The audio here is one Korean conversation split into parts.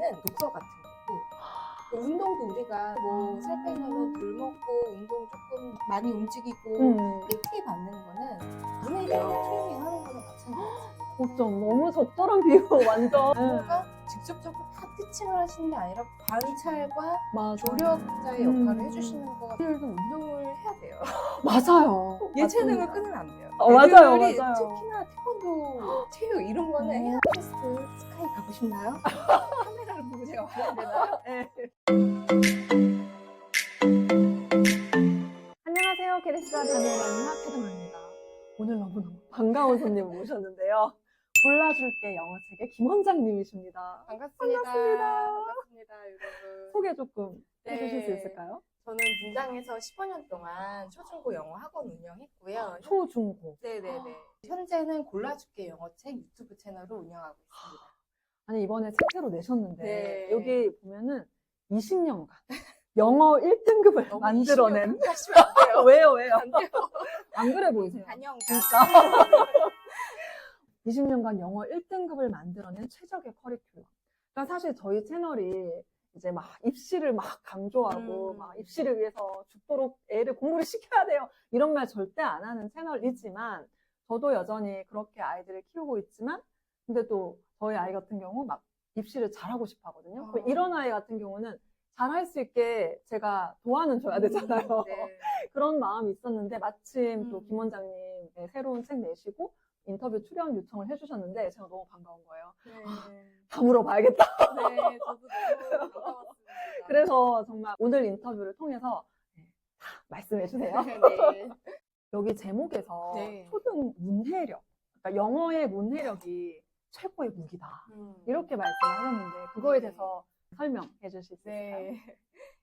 거는 독서 같은 거고 운동도 우리가 뭐 살 빼려면 덜 먹고 운동 조금 많이 움직이고 음. PT 받는 거는 문해력 트레이닝 하는 거는 마찬가지예요. 어쩜 너무 적절한 비유 완전. 네. 뭔가 직접적으로 다 티칭을 하시는 게 아니라 관찰과 맞아. 조력자의 음. 역할을 해주시는 거가 들도 운동을 해야 돼요. 맞아요. 예체능을 맞습니다. 끊으면 안 돼요. 어, 맞아요, 맞아요. 특히나 태권도, 체육 이런 거는 어. 해야 테스트 스카이 가고 싶나요? 되나요? 네. 안녕하세요. 게리스와 다니엘입니다. 테드마입니다. 오늘 너무너무 반가운 손님을 모셨는데요. 골라줄게 영어책의 김 원장님이십니다. 반갑습니다. 반갑습니다. 반갑습니다, 여러분. 소개 조금 네. 해주실 수 있을까요? 저는 분당에서 15년 동안 초중고 영어 학원 운영했고요. 초중고. 네네네. 현재는 골라줄게 영어책 유튜브 채널을 운영하고 있습니다. 아니 이번에 책 새로 내셨는데 네. 여기 보면은 20년간 영어 1등급을 너무 만들어낸 하시면 안 돼요. 왜요 왜요? 안 돼요. 안 그래 보이세요? 단영가. 진짜 20년간 영어 1등급을 만들어낸 최적의 커리큘럼. 그러니까 사실 저희 채널이 이제 막 입시를 막 강조하고 음. 막 입시를 위해서 죽도록 애를 공부를 시켜야 돼요. 이런 말 절대 안 하는 채널이지만 저도 여전히 그렇게 아이들을 키우고 있지만 근데 또 저희 아이 같은 경우 막 입시를 잘하고 싶어 하거든요. 어. 이런 아이 같은 경우는 잘할 수 있게 제가 도와는 줘야 되잖아요. 네. 그런 마음이 있었는데 마침 또 음. 김 원장님 의 새로운 책 내시고 인터뷰 출연 요청을 해주셨는데 제가 너무 반가운 거예요. 네. 다 물어봐야겠다. 네, 저도 너무 반가웠습니다. 그래서 정말 오늘 인터뷰를 통해서 네, 다 말씀해 주세요. 네. 여기 제목에서 네. 초등 문해력, 그러니까 영어의 문해력이 최고의 무기다. 음. 이렇게 말씀하셨는데 그거에 네. 대해서 설명해 주실 수 있을까요? 네.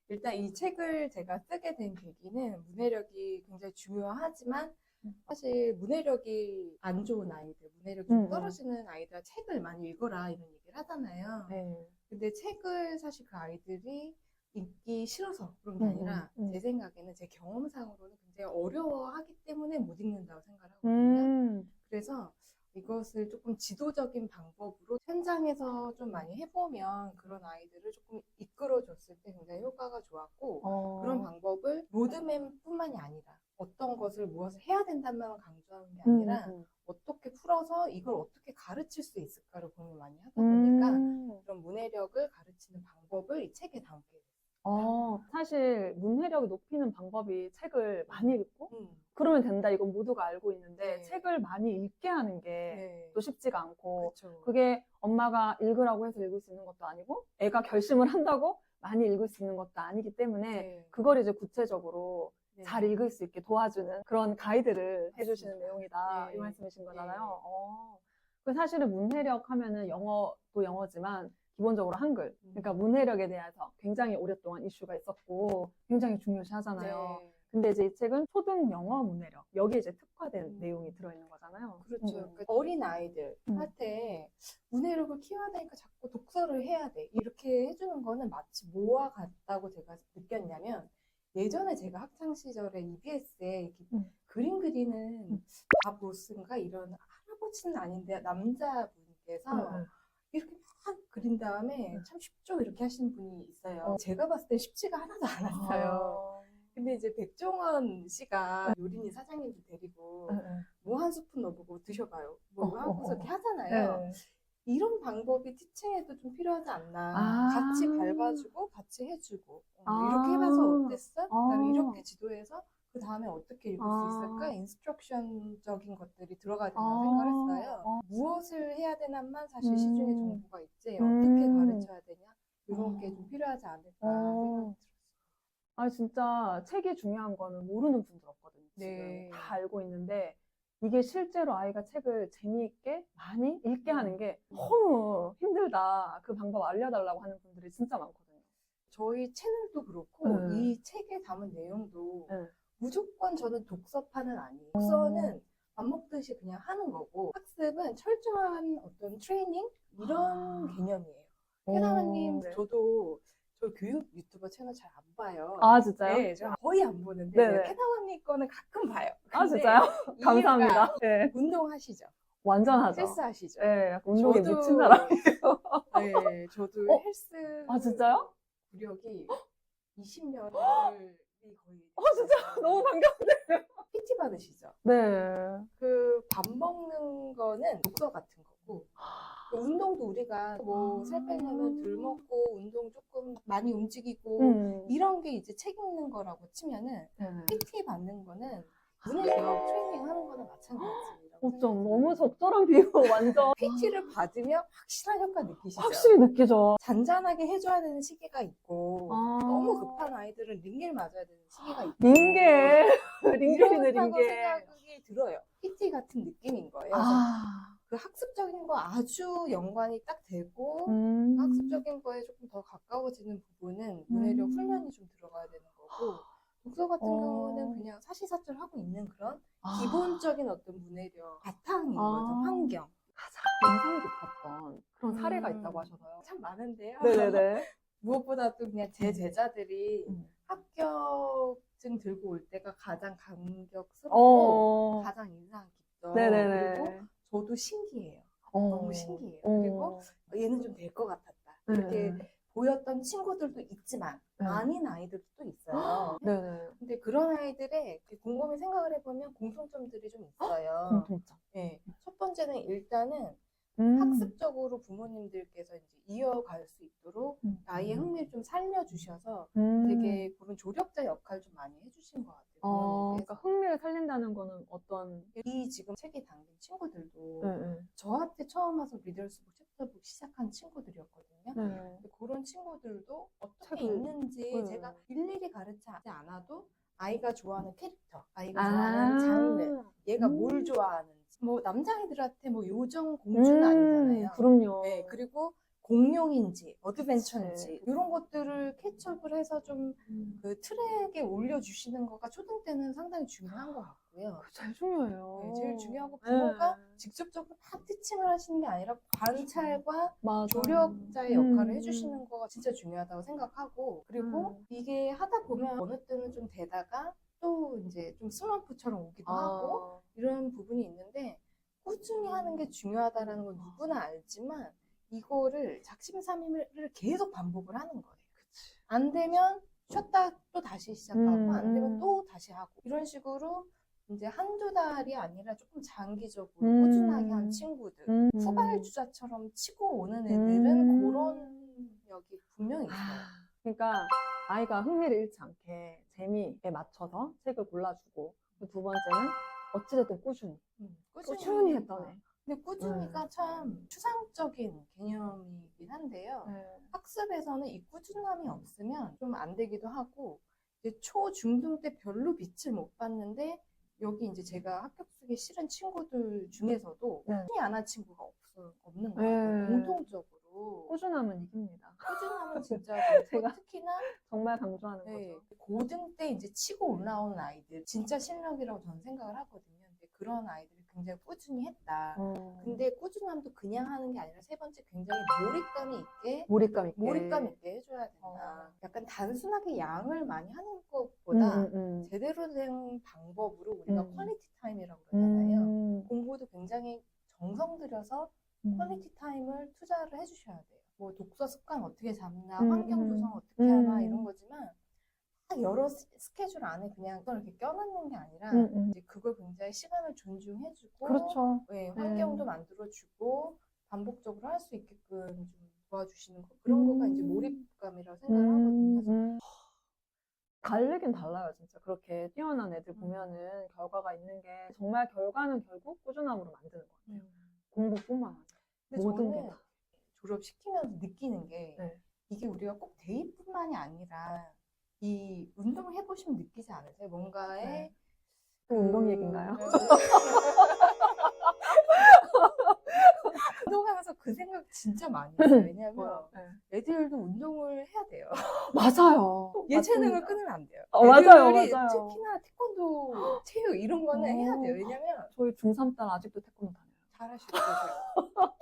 일단 이 책을 제가 쓰게 된 계기는 문해력이 굉장히 중요하지만 음. 사실 문해력이 안 좋은 아이들, 문해력이 음, 좀 음. 떨어지는 아이들 책을 많이 읽어라 이런 얘기를 하잖아요. 네. 근데 책을 사실 그 아이들이 읽기 싫어서 그런 게 음, 아니라 음, 음. 제 생각에는 제 경험상으로는 굉장히 어려워하기 때문에 못 읽는다고 생각하거든요. 음, 그래서 이것을 조금 지도적인 방법으로 현장에서 좀 많이 해보면 그런 아이들을 조금 이끌어줬을 때 굉장히 효과가 좋았고 어, 그런 방법을 로드맵뿐만이 아니라 어떤 것을 무엇을 해야 된다만 강조하는 게 음, 아니라 음, 어떻게 풀어서 이걸 어떻게 가르칠 수 있을까를 고민을 많이 하다 보니까 음. 그런 문해력을 가르치는 방법을 이 책에 담게 됐어요. 어, 사실 문해력을 높이는 방법이 책을 많이 읽고 음, 그러면 된다 이건 모두가 알고 있는데 네. 책을 많이 읽게 하는 게 네. 또 쉽지가 않고 그렇죠. 그게 엄마가 읽으라고 해서 읽을 수 있는 것도 아니고 애가 결심을 한다고 많이 읽을 수 있는 것도 아니기 때문에 네. 그걸 이제 구체적으로 네. 잘 읽을 수 있게 도와주는 그런 가이드를 해주시는. 내용이다 네. 이 말씀이신 거잖아요. 네. 어. 그 사실은 문해력 하면은 영어도 영어지만 기본적으로 한글 음. 그러니까 문해력에 대해서 굉장히 오랫동안 이슈가 있었고 굉장히 중요시하잖아요. 네. 근데 이제 이 책은 초등 영어 문해력 여기에 이제 특화된 음. 내용이 들어있는 거잖아요. 그렇죠. 음. 그러니까 어린 아이들한테 문해력을 키워야 되니까 자꾸 독서를 해야 돼. 이렇게 해주는 거는 마치 뭐와 같다고 제가 느꼈냐면 예전에 제가 학창 시절에 EBS에 이렇게 음. 그림 그리는 음. 밥 로스인가 이런 할아버지는 아닌데 남자분께서 응, 응. 이렇게 막 그린 다음에 음. 참 쉽죠 이렇게 하시는 분이 있어요. 어. 제가 봤을 때 쉽지가 하나도 않았어요. 아. 근데 이제 백종원 씨가 요린이 사장님도 데리고. 뭐 한 스푼 넣어보고 드셔봐요. 뭐 어, 하고서 어, 이렇게 하잖아요. 네. 이런 방법이 티칭에도 좀 필요하지 않나. 아. 같이 밟아주고 같이 해주고 어, 아. 이렇게 해봐서 어땠어? 그 다음에 아. 이렇게 지도해서 그 다음에 어떻게 읽을 아. 수 있을까? 인스트럭션적인 것들이 들어가야 된다 아. 생각을 했어요. 어. 무엇을 해야 되나만 사실 음. 시중에 정보가 있지 음. 어떻게 가르쳐야 되냐 이런 어. 게좀 필요하지 않을까 어. 생각이 들었어요. 아 진짜 책이 중요한 거는 모르는 분들 없거든요. 지금 네. 다 알고 있는데 이게 실제로 아이가 책을 재미있게 많이 읽게 하는 게 음. 너무 힘들다. 그 방법 알려달라고 하는 분들이 진짜 많거든요. 저희 채널도 그렇고 음. 이 책에 담은 내용도 음. 무조건 저는 독서파는 아니에요. 독서는 밥 먹듯이 그냥 하는 거고 학습은 철저한 어떤 트레이닝 이런 아. 개념이에요. 캐나마님 네. 저도 저 교육 유튜버 채널 잘 안 봐요. 아 진짜요? 네, 저 거의 안 보는데 네네. 캐나마님 거는 가끔 봐요. 아 진짜요? 감사합니다. 네. 운동하시죠. 완전 하죠. 헬스 하시죠? 네, 약간 운동에 저도- 미친 사람. 네, 저도 어? 헬스 아, 진짜요? 구력이 20년을 거의 어, 진짜 너무 반갑네. PT 받으시죠? 네. 그 밥 먹는 거는 독서 같은 거고 그 운동도 우리가 뭐 살 빼려면 덜 먹고 운동 조금 많이 움직이고 음. 이런 게 이제 책 읽는 거라고 치면은 네. PT 받는 거는 문해력 트레이닝 하는 거나 마찬가지라고 어쩜 너무 적절한 비유 완전 PT를 받으면 확실한 효과 느끼시죠? 확실히 느끼죠. 잔잔하게 해줘야 되는 시기가 있고 아. 너무 급한 아이들은 링겔 맞아야 되는 시기가 있고 링게. 링게이네, 이렇다고 링게. 생각이 들어요. PT 같은 느낌인 거예요. 그래서 아. 그 학습적인 거 아주 연관이 딱 되고 음. 학습적인 거에 조금 더 가까워지는 부분은 문해력 음. 훈련이 좀 들어가야 되는 거고 독서 같은 어. 경우는 그냥 사시사철 하고 있는 그런 아. 기본적인 어떤 문해력 바탕인 아. 거죠 환경 가장 인상 깊었던 그런 사례가 음. 있다고 하셔서요. 참 많은데요 네네네. 무엇보다도 그냥 제 음. 제자들이 음. 합격증 들고 올 때가 가장 감격스럽고 어. 가장 인상 깊죠 그리고 네네네. 저도 신기해요 어. 너무 신기해요 어. 그리고 얘는 좀 될 것 같았다 네. 이렇게 보였던 친구들도 있지만 네. 아닌 아이들도 또 있어요. 네네. 근데 그런 아이들의 곰곰이 생각을 해보면 공통점들이 좀 있어요. 공통점. 네. 첫 번째는 일단은 음. 학습적으로 부모님들께서 이제 이어갈 수 있도록 음. 아이의 흥미를 좀 살려주셔서 음. 되게 그런 조력자 역할 좀 많이 해주신 것 같아요. 어. 그러니까 흥미를 살린다는 거는 어떤 이 지금 책이 담긴 친구들도 네, 네. 저한테 처음 와서 리더스북 챕터북 시작한 친구들이었거든요. 네. 그런 친구들도 어떻게 책을- 있는지 네. 제가 일일이 가르치지 않아도 아이가 좋아하는 캐릭터, 아이가 아. 좋아하는 장르, 얘가 음. 뭘 좋아하는지 뭐 남자애들한테 뭐 요정 공주는 아니잖아요. 음, 그럼요. 네, 그리고 공룡인지 어드벤처인지 이런 것들을 캐치업을 해서 좀 음. 그 트랙에 올려주시는 거가 초등 때는 상당히 중요한 것 같고요. 제일 중요해요. 네, 제일 중요하고 부모가 네. 직접적으로 막 티칭을 하시는 게 아니라 관찰과 맞아. 조력자의 음, 역할을 음. 해주시는 거가 진짜 중요하다고 생각하고 그리고 음. 이게 하다 보면 어느 때는 좀 되다가 또 이제 좀 슬럼프처럼 오기도 하고 아, 이런 부분이 있는데 꾸준히 하는 게 중요하다라는 건 누구나 알지만 이거를 작심삼일을 계속 반복을 하는 거예요. 안 되면 쉬었다 또 다시 시작하고 음, 안 되면 음. 또 다시 하고 이런 식으로 이제 한두 달이 아니라 조금 장기적으로 음. 꾸준하게 한 친구들 음. 후발 주자처럼 치고 오는 애들은 음. 그런 역이 분명히 있어요. 아, 그러니까 아이가 흥미를 잃지 않게 재미에 맞춰서 책을 골라주고 그두 번째는 어찌됐든 꾸준히 음, 꾸준히 하니까. 했던 애. 근데 꾸준히가 참 추상적인 개념이긴 한데요. 네. 학습에서는 이 꾸준함이 없으면 좀 안 되기도 하고 이제 초 중등 때 별로 빛을 못 봤는데 여기 이제 제가 합격수기 싫은 친구들 중에서도 네. 꾸준히 안한 친구가 없, 없는 거예요. 네. 공통적으로 꾸준함은 이깁니다. 꾸준함은 진짜 제가- 특히나 정말 강조하는 네, 거죠. 고등 때 이제 치고 올라오는 아이들 진짜 실력이라고 저는 생각을 하거든요. 근데 그런 아이들이 굉장히 꾸준히 했다. 어. 근데 꾸준함도 그냥 하는 게 아니라 세 번째 굉장히 몰입감이 있게 몰입감 있게. 몰입감 있게 해줘야 된다. 어. 약간 단순하게 양을 많이 하는 것보다 음, 음, 음. 제대로 된 방법으로 우리가 음. 퀄리티 타임이라고 그러잖아요. 음. 공부도 굉장히 정성 들여서 음. 퀄리티 타임을 투자를 해주셔야 돼요. 뭐 독서 습관 어떻게 잡나, 음, 환경 음. 조성 어떻게 음. 하나 이런 거지만 딱 여러 스- 스케줄 안에 그냥 그걸 이렇게 껴넣는 게 아니라 음, 음. 이제 그걸 굉장히 시간을 존중해주고 그렇죠. 네, 환경도 음. 만들어주고 반복적으로 할 수 있게끔 좀 도와주시는 거 그런 거가 이제 음. 몰입감이라고 생각을 하거든요. 음, 음. 다르긴 달라요, 진짜. 그렇게 뛰어난 애들 음. 보면은 결과가 있는 게 정말 결과는 결국 꾸준함으로 만드는 것 같아요. 음. 공부뿐만 아니라. 근데 모든 저는 게 다. 졸업시키면서 느끼는 게 네. 이게 우리가 꼭 대입뿐만이 아니라 이 운동을 해보시면 느끼지 않으세요? 뭔가에 네. 또 운동 그- 얘기인가요? 운동하면서 그 생각 진짜 많이 했어요. 왜냐면 뭐요? 네. 애들도 운동을 해야 돼요. 맞아요. 예체능을. 끊으면 안 돼요. 어, 맞아요, 맞아요. 특히나 태권도, 체육 이런 거는 해야 돼요. 어. 왜냐면 저희 중3 딸 아직도 태권도 다녀요. 잘하시고 계세요.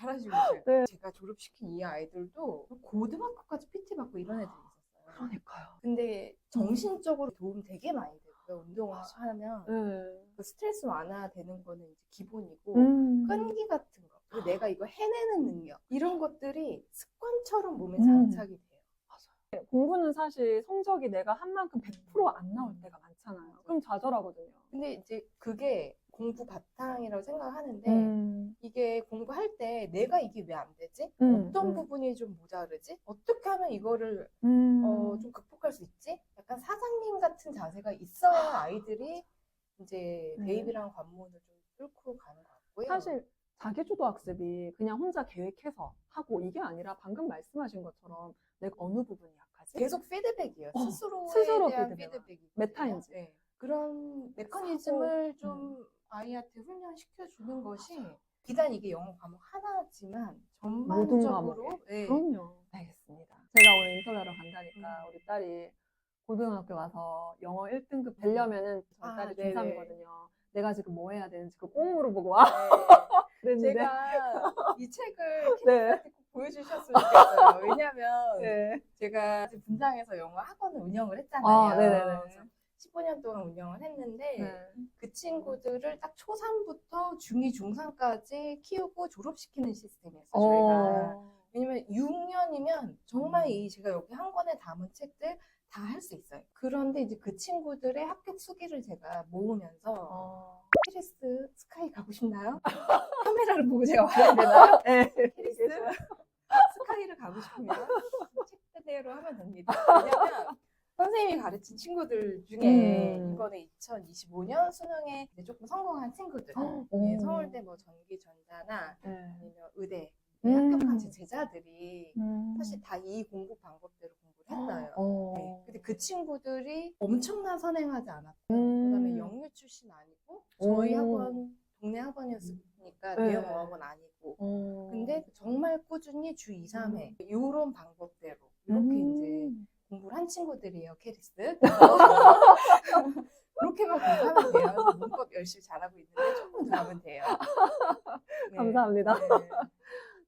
잘하시고 계세요. 네. 제가 졸업시킨 이 아이들도 고등학교까지 PT 받고 이런 애들이 있었어요. 그러니까요. 근데 정신적으로 도움 되게 많이 되고요. 운동을 하면 네. 그 스트레스 완화되는 거는 이제 기본이고 음. 끈기 같은 거, 그리고 내가 이거 해내는 능력 이런 것들이 습관처럼 몸에 음. 장착이 돼요. 공부는 사실 성적이 내가 한 만큼 100%안 나올 때가 많잖아요. 그럼 좌절하거든요. 근데 이제 그게 공부 바탕이라고 생각하는데 음. 이게 공부할 때 내가 이게 왜 안 되지? 음, 어떤 음. 부분이 좀 모자르지? 어떻게 하면 이거를 음. 어, 좀 극복할 수 있지? 약간 사장님 같은 자세가 있어야 아이들이 이제 네. 대입이랑 관문을 좀 뚫고 가는 것 같고요. 사실 자기주도 학습이 그냥 혼자 계획해서 하고 이게 아니라 방금 말씀하신 것처럼 내가 어느 부분이 약하지? 계속 피드백이에요. 어, 스스로에 스스로 대한 피드백. 피드백이. 메타인지. 네. 그런 메커니즘을 사고. 좀 아이한테 훈련시켜 주는 것이 비단 이게 영어 과목 하나지만 전반적으로. 네. 그럼요. 알겠습니다. 제가 오늘 인터뷰하러 간다니까 우리 딸이 고등학교 와서 영어 1등급 되려면은 저희 아, 딸이 네네. 중3이거든요. 내가 지금 뭐 해야 되는지 그거 꼭 물어보고 와. 그랬는데. 제가 이 책을 네. 보여주셨으면 좋겠어요. 왜냐면 네. 제가 분당에서 영어 학원을 운영을 했잖아요. 아, 네네네. 그래서 15년 동안 운영을 했는데 네. 그 친구들을 딱 초3부터 중2, 중3까지 키우고 졸업시키는 시스템이었어요. 저희가. 어. 왜냐면 6년이면 정말 이 제가 여기 한 권에 담은 책들 다 할 수 있어요. 그런데 이제 그 친구들의 합격 수기를 제가 모으면서 어. 캐리스 스카이 가고 싶나요? 카메라를 보고 제가 와야 되나요? 네. 캐리스 스카이를 가고 싶으면 책대로 하면 됩니다. 왜냐면 선생님이 가르친 친구들 중에 음. 이번에 2025년 수능에 이제 조금 성공한 친구들, 어. 예, 서울대 뭐 전기 전자나 네. 아니면 의대 음. 합격한 제 제자들이 음. 사실 다 이 공부 방법대로 공부를 했어요. 어. 네. 근데 그 친구들이 엄청난 선행하지 않았고, 음. 그다음에 영유 출신 아니고, 저희 오. 학원 동네 학원이었으니까 네. 대형 어학원 아니고, 어. 근데 정말 꾸준히 주 2, 3회 이런 방법대로 이렇게 음. 이제 공부를 한 친구들이에요, 캐리스. 그렇게만 공부하면 돼요. 그래서 문법 열심히 잘하고 있는데 조금 더 하면 돼요. 네. 감사합니다. 네.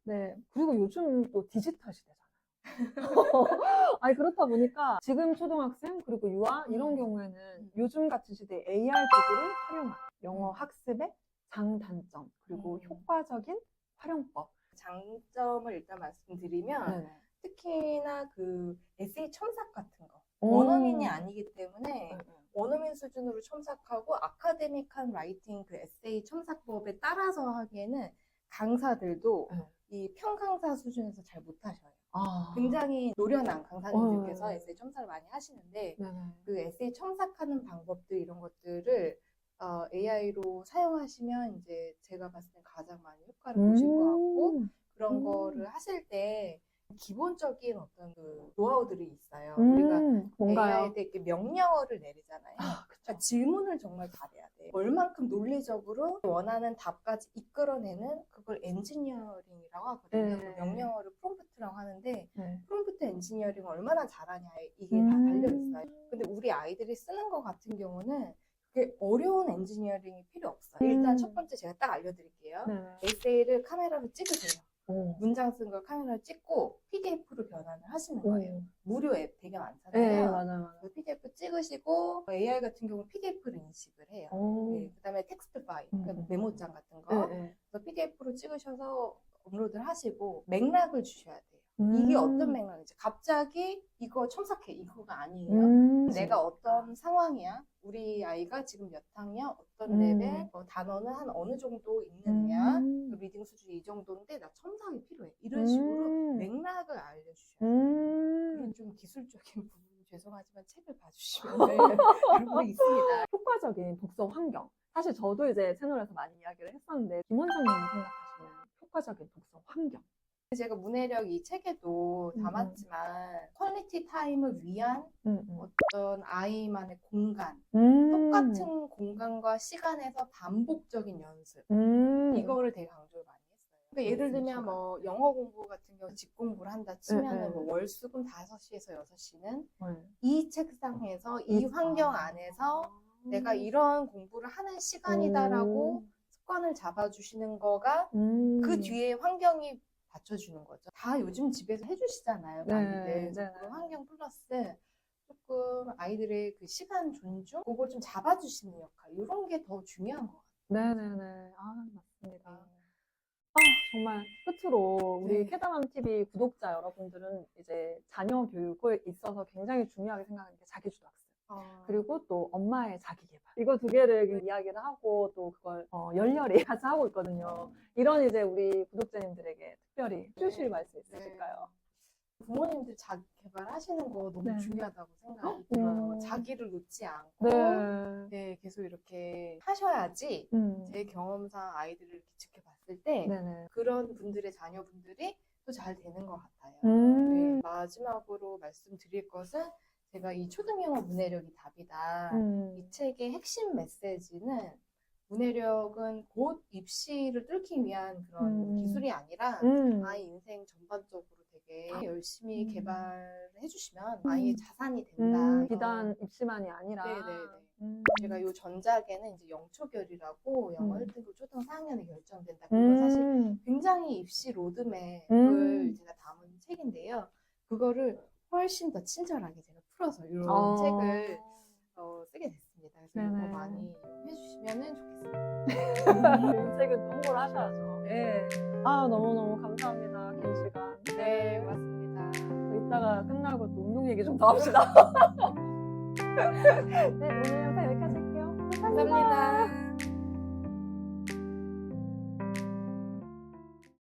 네. 그리고 요즘 또 디지털 시대잖아요. 아니, 그렇다 보니까 지금 초등학생, 그리고 유아, 이런 음. 경우에는 요즘 같은 시대에 AI 도구를 활용한 영어 학습의 장단점, 그리고 음. 효과적인 활용법. 장점을 일단 말씀드리면 네네. 특히나 그 에세이 첨삭 같은 거 오. 원어민이 아니기 때문에. 원어민 수준으로 첨삭하고 아카데믹한 라이팅 그 에세이 첨삭법에 따라서 하기에는 강사들도 네. 이 평강사 수준에서 잘 못하셔요. 아. 굉장히 노련한 강사님들께서 어. 에세이 첨삭을 많이 하시는데 네네. 그 에세이 첨삭하는 방법들 이런 것들을 어, AI로 사용하시면 이제 제가 봤을 때 가장 많이 효과를 보실 것 같고 음. 그런 음. 거를 하실 때 기본적인 어떤 그 노하우들이 있어요. 음. 우리가 뭔가요? AI한테 이렇게 명령어를 내리잖아요. 아. 그러니까 질문을 정말 잘해야 돼. 얼만큼 논리적으로 원하는 답까지 이끌어내는 그걸 엔지니어링이라고 하거든요. 네. 그 명령어를 프롬프트라고 하는데 네. 프롬프트 엔지니어링 얼마나 잘하냐에 이게 다 음. 달려 있어요. 근데 우리 아이들이 쓰는 것 같은 경우는 그게 어려운 엔지니어링이 필요 없어요. 일단 음. 첫 번째 제가 딱 알려드릴게요. 네네. 에세이를 카메라로 찍으세요. 오. 문장 쓴 걸 카메라로 찍고 PDF로 변환을 하시는 거예요. 오. 무료 앱 배경 안 네. 맞아요, 맞아요. 그 PDF 찍으시고 AI 같은 경우 PDF를 인식을 해요. 오. 네, 그다음에 텍스트 파일, 음. 그러니까 메모장 같은 거 네, 네. 그래서 PDF로 찍으셔서 업로드를 하시고 맥락을 주셔야 돼요. 이게 음. 어떤 맥락인지 갑자기 이거 첨삭해 이거가 아니에요. 음. 내가 어떤 상황이야? 우리 아이가 지금 몇 학년, 어떤 음. 레벨, 어, 단어는 한 어느 정도 읽느냐, 음. 그 리딩 수준이 이 정도인데 나 첨삭이 필요해. 이런 식으로 음. 맥락을 알려주셔야 돼요. 음. 그런 좀 기술적인 부분 죄송하지만 책을 봐주시면 네, 그런 거 있습니다. 효과적인 독서 환경. 사실 저도 이제 채널에서 많이 이야기를 했었는데 김 원장님이 생각하시는 효과적인 독서 환경. 제가 문해력 이 책에도 음. 담았지만 퀄리티 타임을 위한 음, 음. 어떤 아이만의 공간, 음. 똑같은 공간과 시간에서 반복적인 연습 음. 이거를 되게 강조를 많이 했어요. 그러니까 예를 들면. 뭐 영어 공부 같은 경우 집 공부를 한다 치면은 네, 네. 뭐 월수금 5시에서 6시는 네. 이 책상에서 이 환경 안에서 내가 이런 공부를 하는 시간이다라고 습관을 잡아주시는 거가 음. 그 뒤에 환경이 받쳐주는 거죠. 다 요즘 집에서 해주시잖아요. 네, 많이들. 네, 네. 환경 플러스 조금 아이들의 그 시간 존중, 그걸 좀 잡아주시는 역할, 이런 게 더 중요한 것 네네네. 아, 맞습니다. 같아요. 아, 정말 끝으로 우리 네. 캐다맘 TV 구독자 여러분들은 이제 자녀 교육에 있어서 굉장히 중요하게 생각하는 게 자기주도 학습. 어, 그리고 또 엄마의 자기 개발. 이거 두 개를 이야기를 하고 또 그걸 어, 열렬히 같이 하고 있거든요. 이런 이제 우리 구독자님들에게 특별히 해주실 말씀 있으실까요? 부모님들 자기 개발하시는 거 너무 네. 중요하다고 생각이 들어요. 음. 자기를 놓지 않고 네. 네, 계속 이렇게 하셔야지 음. 제 경험상 아이들을 이렇게 지켜봤을 때 네네. 그런 분들의 자녀분들이 또 잘 되는 것 같아요. 음. 네, 마지막으로 말씀드릴 것은 제가 이 초등영어 문해력이 답이다. 음. 이 책의 핵심 메시지는 문해력은 곧 입시를 뚫기 위한 그런 음. 기술이 아니라 음. 아이 인생 전반적으로 되게 열심히 음. 개발해 주시면 음. 아이의 자산이 된다. 음, 비단 입시만이 아니라. 네네네. 음. 제가 이 전작에는 이제 영초결이라고 영어 음. 1등급 초등 4학년에 결정된다. 사실 음. 굉장히 입시 로드맵을 음. 제가 담은 책인데요. 그거를 훨씬 더 친절하게 제가 풀어서 이런 어. 책을 어, 쓰게 됐습니다. 그래서 네네. 이거 많이 이용해 주시면 좋겠습니다. 이 책은 또 홍보를 하셔야죠. 네, 아, 너무너무 감사합니다. 긴 시간. 네, 고맙습니다. 이따가 끝나고 또 운동 얘기 좀 더 합시다. 네, 오늘 영상 여기까지 할게요. 감사합니다. 감사합니다.